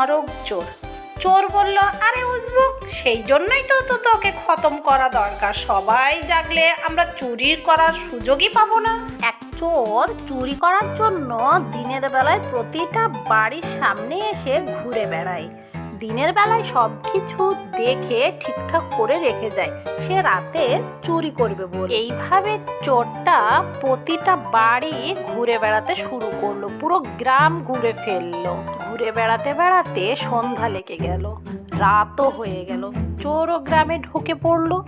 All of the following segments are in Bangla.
মরক চোর। চোর বলল, আরে উজবুক সেই জন্যই তো তো তোকে খতম করা দরকার। সবাই জাগলে আমরা চুরির করার সুযোগই পাবো না। এক চোর চুরি করার জন্য দিনের বেলায় প্রতিটা বাড়ির সামনে এসে ঘুরে বেড়ায়। দিনের বেলায় সব কিছু দেখে ঠিকঠাক করে রেখে যায়। সে রাতে চুরি করবে বলে। এইভাবে চোরটা প্রতিটা বাড়ি ঘুরে বেড়াতে শুরু করল, পুরো গ্রাম ঘুরে ফেলল। ঘুরে বেড়াতে বেড়াতে সন্ধ্যা লেগে গেল। রাতও হয়ে গেল। চোরও গ্রামে ঢুকে পড়ল।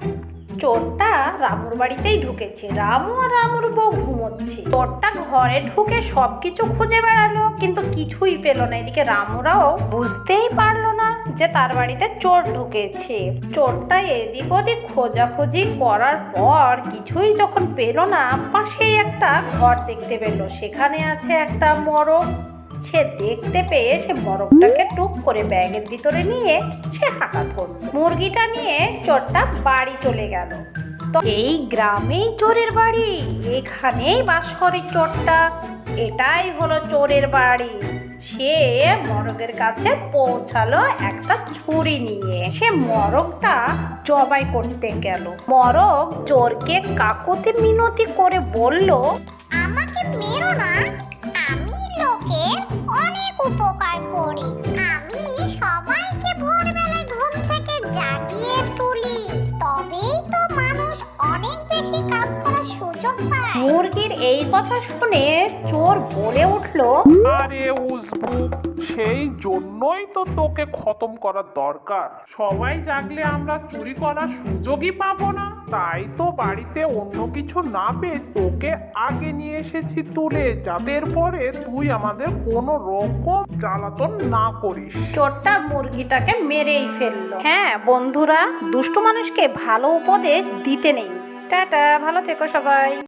চোরটা রামুর বাড়িতেই ঢুকেছে। রামু আর রামুর বউ ঘুমোচ্ছে। চোরটা ঘরে ঢুকে সব কিছু খুঁজে বেড়ালো, কিন্তু কিছুই পেল না। এদিকে রামুরাও বুঝতেই পারল না যে তার বাড়িতে চোর ঢুকেছে। চোরটা এদিক ওদিক খোঁজাখুঁজি করার পর কিছুই যখন পেল না, পাশেই একটা ঘর দেখতে পেল। সেখানে আছে একটা মরক সে দেখতে পেয়ে সে মরকটাকে টুক করে ব্যাগের ভিতরে নিয়ে সে হাঁকা ধরল। মুরগিটা নিয়ে চোরটা বাড়ি চলে গেল। তো এই গ্রামেই চোরের বাড়ি, এখানেই বাস করে চোরটা। এটাই হলো চোরের বাড়ি। সে মরগের কাছে পৌঁছালো একটা ছুরি নিয়ে। সে মরগটা জবাই করতে গেল। মরগ চোরকে কাকুতি মিনতি করে বলল, আমাকে মেরো না। উপকার করি। আমি সবাইকে ভোরবেলায় ঘুম থেকে জাগিয়ে তুলি। তবেই তো মানুষ অনেক বেশি কাজ পায় মুরগির এই কথা শুনে চোর বলে উঠল আরে উজবুক সেই জন্যই তো তোকে খতম করার দরকার। সবাই জাগলে আমরা চুরি করার সুযোগই পাবো না। তাই তো বাড়িতে অন্য কিছু না পেয়ে তোকে আগে নিয়ে এসেছি তুলে যাদের পরে তুই আমাদের কোনো রকম জ্বালাতন না করিস। চোরটা মুরগিটাকে মেরেই ফেলল। হ্যাঁ বন্ধুরা দুষ্ট মানুষকে ভালো উপদেশ দিতে নেই। টাটা ভালো থেকো সবাই।